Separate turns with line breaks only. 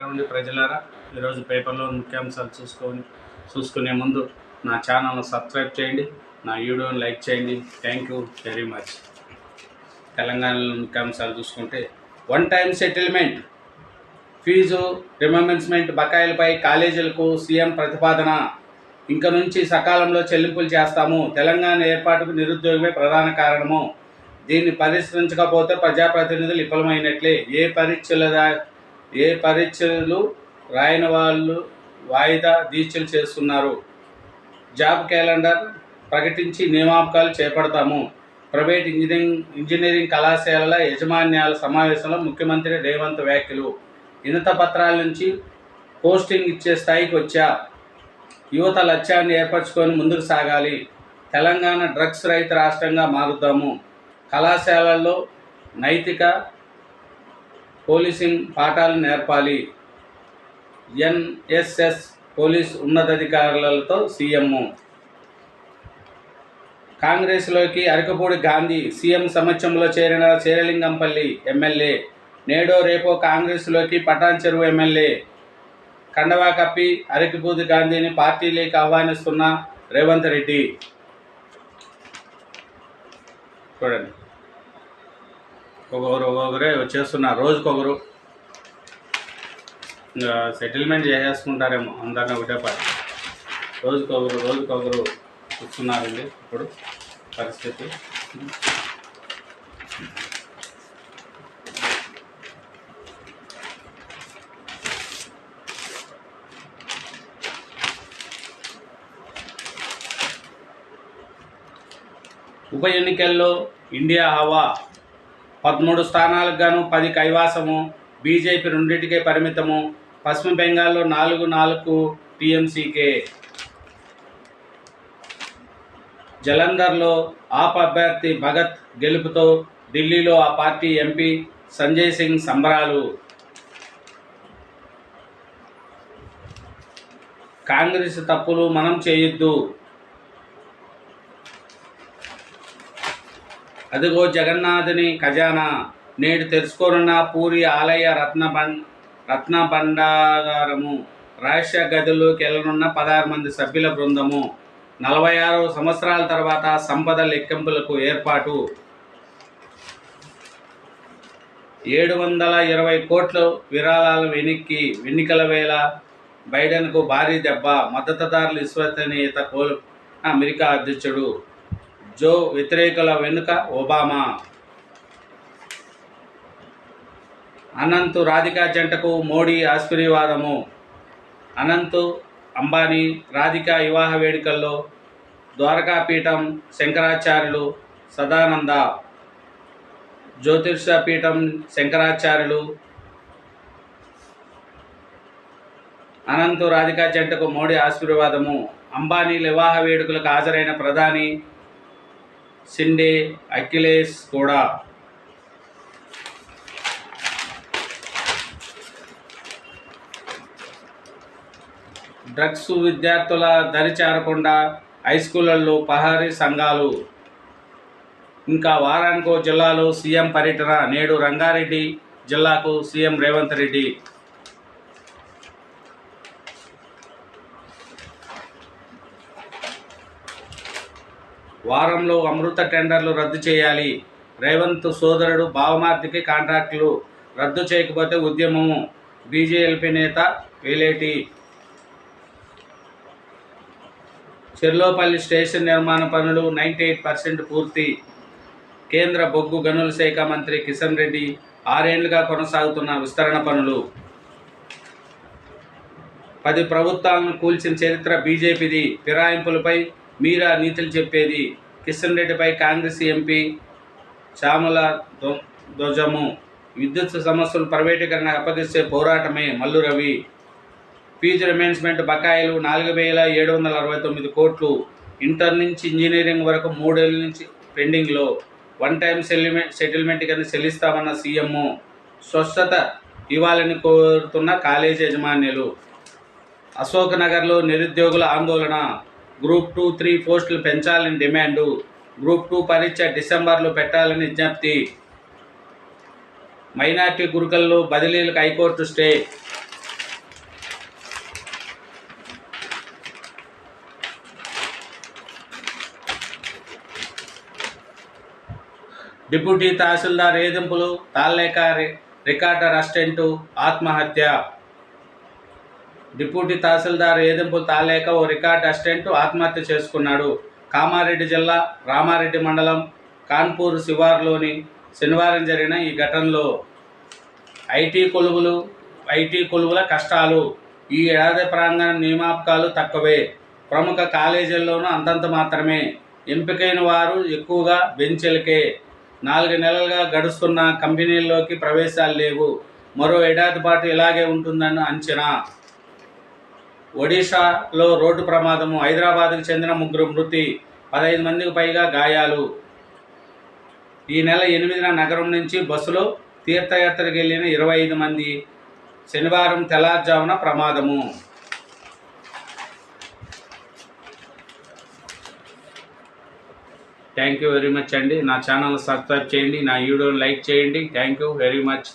ఉంది ప్రజలారా ఈరోజు పేపర్లో ముఖ్యాంశాలు చూసుకొని చూసుకునే ముందు నా ఛానల్ను సబ్స్క్రైబ్ చేయండి నా వీడియోని లైక్ చేయండి. థ్యాంక్ యూ వెరీ మచ్ తెలంగాణలో ముఖ్యాంశాలు చూసుకుంటే one time settlement fee reimbursement బకాయిలపై కాలేజీలకు సీఎం ప్రతిపాదన. ఇంక నుంచి సకాలంలో చెల్లింపులు చేస్తాము. తెలంగాణ ఏర్పాటుకు నిరుద్యోగమే ప్రధాన కారణము. దీన్ని పరిష్కరించకపోతే ప్రజాప్రతినిధులు విఫలమైనట్లే. ఏ పరీక్షల దా- ఏ పరీక్షలు రాయని వాళ్ళు వాయిదా దీక్షలు చేస్తున్నారు. జాబ్ క్యాలెండర్ ప్రకటించి నియామకాలు చేపడతాము. ప్రైవేట్ ఇంజనీరింగ్ ఇంజనీరింగ్ కళాశాలల యజమాన్యాల సమావేశంలో ముఖ్యమంత్రి రేవంత్ వ్యాఖ్యలు. ఇనత పత్రాల నుంచి పోస్టింగ్ ఇచ్చే స్థాయికి వచ్చా. యువత లక్ష్యాన్ని ఏర్పరచుకొని ముందుకు సాగాలి. తెలంగాణ డ్రగ్స్ రహిత రాష్ట్రంగా మారుద్దాము. కళాశాలల్లో నైతిక పోలీసింగ్ పాఠాలు నేర్పాలి. ఎన్ఎస్ఎస్ పోలీస్ ఉన్నతాధికారులతో సీఎం కాంగ్రెస్లోకి అరకపూడి గాంధీ సీఎం సమక్షంలో చేరిన చేరలింగంపల్లి ఎమ్మెల్యే. నేడో రేపో కాంగ్రెస్లోకి పటాన్ చెరువు ఎమ్మెల్యే. కండవా కప్పి అరకపూడి గాంధీని పార్టీలోకి ఆహ్వానిస్తున్న రేవంత్ రెడ్డి. చూడండి. ఒక్కొక్కరు ఒక్కొక్కరే వచ్చేస్తున్నారు రోజుకొకరు. ఇంకా సెటిల్మెంట్ చేసేసుకుంటారేమో అందరిని ఒకటే పని రోజుకొకరు రోజుకొకరు చూస్తున్నారండి ఇప్పుడు పరిస్థితి. ఉప ఎన్నికల్లో ఇండియా హవా పదమూడు స్థానాలకు గాను పది కైవాసము బీజేపీ రెండింటికే పరిమితము. పశ్చిమ బెంగాల్లో నాలుగు నాలుగు టీఎంసీకే. జలంధర్లో ఆప్ అభ్యర్థి భగత్ గెలుపుతో ఢిల్లీలో ఆ పార్టీ ఎంపీ సంజయ్ సింగ్ సంబరాలు. కాంగ్రెస్ తప్పులు మనం చేయొద్దు. అదిగో జగన్నాథుని ఖజానా నేడు తెలుసుకోనున్న పూరి ఆలయ రత్న రత్న భండాగారము రహస్య గదిలోకి వెళ్ళనున్న పదహారు మంది సభ్యుల బృందము. నలభై ఆరు సంవత్సరాల తర్వాత సంపద లెక్కింపులకు ఏర్పాటు. ఏడు వందల ఇరవై కోట్ల విరాళాలు వెనక్కి ఎన్నికల వేళ బైడెన్కు భారీ దెబ్బ. మద్దతుదారుల విశ్వసనీయత కోల్ అమెరికా అధ్యక్షుడు జో వ్యతిరేకుల వెనుక ఒబామా. అనంత్ రాధికా జంటకు మోడీ ఆశీర్వాదము. అనంత్ అంబానీ రాధికా వివాహ వేడుకల్లో ద్వారకాపీఠం శంకరాచార్యులు సదానంద. జ్యోతిష పీఠం శంకరాచార్యులు అనంత్ రాధికా జంటకు మోడీ ఆశీర్వాదము. అంబానీ వివాహ వేడుకలకు హాజరైన ప్రధాని సిండే అఖిలేష్ కూడా డ్రగ్స్ విద్యార్థుల దరి చేరకుండా హై స్కూళ్ళల్లో పహారీ సంఘాలు. ఇంకా వారానికో జిల్లాలో సీఎం పర్యటన నేడు రంగారెడ్డి జిల్లాకు సీఎం రేవంత్ రెడ్డి. వారంలో అమృత టెండర్లు రద్దు చేయాలి. రేవంత్ సోదరుడు భావమార్తికి కాంట్రాక్టులు రద్దు చేయకపోతే ఉద్యమము బీజేఎల్పీ నేత వేలేటి. చెర్లోపల్లి స్టేషన్ నిర్మాణ పనులు నైంటీ ఎయిట్ పర్సెంట్ పూర్తి. కేంద్ర బొగ్గు గనుల శాఖ మంత్రి కిషన్ రెడ్డి ఆరేళ్ళుగా కొనసాగుతున్న విస్తరణ పనులు. పది ప్రభుత్వాలను కూల్చిన చరిత్ర బీజేపీది. ఫిరాయింపులపై మీరా నీతులు చెప్పేది కిషన్ రెడ్డిపై కాంగ్రెస్ ఎంపీ చామల ధ్వజము. విద్యుత్ సమస్యలు ప్రైవేటీకరణ అప్పగిస్తే పోరాటమే మల్లు రవి. ఫీజు రిమేన్స్మెంట్ బకాయిలు నాలుగు వేల ఏడు వందల అరవై తొమ్మిది కోట్లు. ఇంటర్ నుంచి ఇంజనీరింగ్ వరకు మూడేళ్ళ నుంచి పెండింగ్లో. వన్ టైం సెటిల్మెంట్ సెటిల్మెంట్ కింద చెల్లిస్తామన్న సీఎం స్వచ్ఛత ఇవ్వాలని కోరుతున్న కాలేజీ యజమాన్యులు అశోక్ నగర్లో నిరుద్యోగుల ఆందోళన. గ్రూప్ టూ త్రీ పోస్టులు పెంచాలని డిమాండు. గ్రూప్ టూ పరీక్ష డిసెంబర్లో పెట్టాలని విజ్ఞప్తి. మైనార్టీ గురుకుల్లో బదిలీలకు high court stay. Deputy tahsildar ఏదింపులు తాళ్ళేక రికార్డర్ అసిస్టెంటు ఆత్మహత్య. డిప్యూటీ తహసీల్దార్ ఏదింపులు తాలేక ఓ రికార్డ్ అసిస్టెంట్ ఆత్మహత్య చేసుకున్నాడు. కామారెడ్డి జిల్లా రామారెడ్డి మండలం కాన్పూర్ శివార్లోని శనివారం జరిగిన ఈ ఘటనలో ఐటీ కొలువులు ఐటీ కొలువుల కష్టాలు ఈ ఏడాది ప్రాంగణ నియామకాలు తక్కువే. ప్రముఖ కాలేజీల్లోనూ అంతంత మాత్రమే. ఎంపికైన వారు ఎక్కువగా బెంచెలకే. నాలుగు నెలలుగా గడుస్తున్న కంపెనీల్లోకి ప్రవేశాలు లేవు. మరో ఏడాది పాటు ఇలాగే ఉంటుందని అంచనా. ఒడిషాలో రోడ్డు ప్రమాదము హైదరాబాద్కు చెందిన ముగ్గురు మృతి పదహైదు మందికి పైగా గాయాలు. ఈ నెల ఎనిమిదిన నగరం నుంచి బస్సులో తీర్థయాత్రకు వెళ్ళిన ఇరవై ఐదు మంది. శనివారం తెల్లారుజామున ప్రమాదము. థ్యాంక్ యూ వెరీ మచ్ అండి. నా ఛానల్ సబ్స్క్రైబ్ చేయండి. నా వీడియోని లైక్ చేయండి. Thank you very much.